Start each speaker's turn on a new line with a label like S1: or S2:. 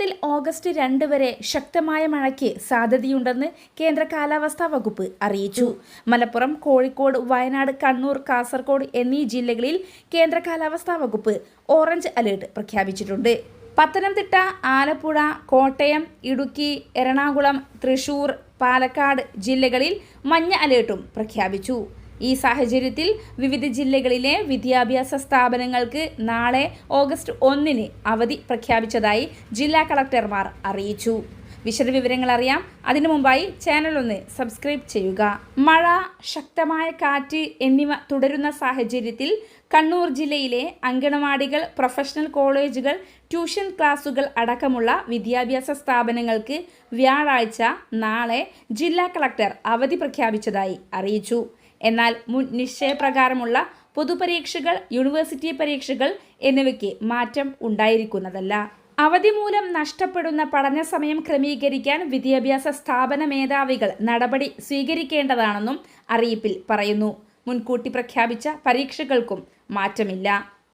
S1: കേരളത്തിൽ ഓഗസ്റ്റ് രണ്ട് വരെ ശക്തമായ മഴയ്ക്ക് സാധ്യതയുണ്ടെന്ന് കേന്ദ്ര കാലാവസ്ഥാ വകുപ്പ് അറിയിച്ചു മലപ്പുറം കോഴിക്കോട് വയനാട് കണ്ണൂർ കാസർഗോഡ് എന്നീ ജില്ലകളിൽ കേന്ദ്ര കാലാവസ്ഥാ വകുപ്പ് ഓറഞ്ച് അലേർട്ട് പ്രഖ്യാപിച്ചിട്ടുണ്ട് പത്തനംതിട്ട ആലപ്പുഴ കോട്ടയം ഇടുക്കി എറണാകുളം തൃശൂർ പാലക്കാട് ജില്ലകളിൽ മഞ്ഞ അലേർട്ടും പ്രഖ്യാപിച്ചു ഈ സാഹചര്യത്തിൽ വിവിധ ജില്ലകളിലെ വിദ്യാഭ്യാസ സ്ഥാപനങ്ങൾക്ക് നാളെ ഓഗസ്റ്റ് ഒന്നിന് അവധി പ്രഖ്യാപിച്ചതായി ജില്ലാ കളക്ടർമാർ അറിയിച്ചു വിശദവിവരങ്ങൾ അറിയാം അതിനു മുമ്പായി ചാനൽ ഒന്ന് സബ്സ്ക്രൈബ് ചെയ്യുക മഴ ശക്തമായ കാറ്റ് എന്നിവ തുടരുന്ന സാഹചര്യത്തിൽ കണ്ണൂർ ജില്ലയിലെ അങ്കണവാടികൾ പ്രൊഫഷണൽ കോളേജുകൾ ട്യൂഷൻ ക്ലാസുകൾ അടക്കമുള്ള വിദ്യാഭ്യാസ സ്ഥാപനങ്ങൾക്ക് വ്യാഴാഴ്ച നാളെ ജില്ലാ കളക്ടർ അവധി പ്രഖ്യാപിച്ചതായി അറിയിച്ചു എന്നാൽ മുൻ നിശ്ചയപ്രകാരമുള്ള പൊതുപരീക്ഷകൾ യൂണിവേഴ്സിറ്റി പരീക്ഷകൾ എന്നിവയ്ക്ക് മാറ്റം ഉണ്ടായിരിക്കുന്നതല്ല അവധി മൂലം നഷ്ടപ്പെടുന്ന പഠന സമയം ക്രമീകരിക്കാൻ വിദ്യാഭ്യാസ സ്ഥാപന മേധാവികൾ നടപടി സ്വീകരിക്കേണ്ടതാണെന്നും അറിയിപ്പിൽ പറയുന്നു മുൻകൂട്ടി പ്രഖ്യാപിച്ച പരീക്ഷകൾക്കും മാറ്റമില്ല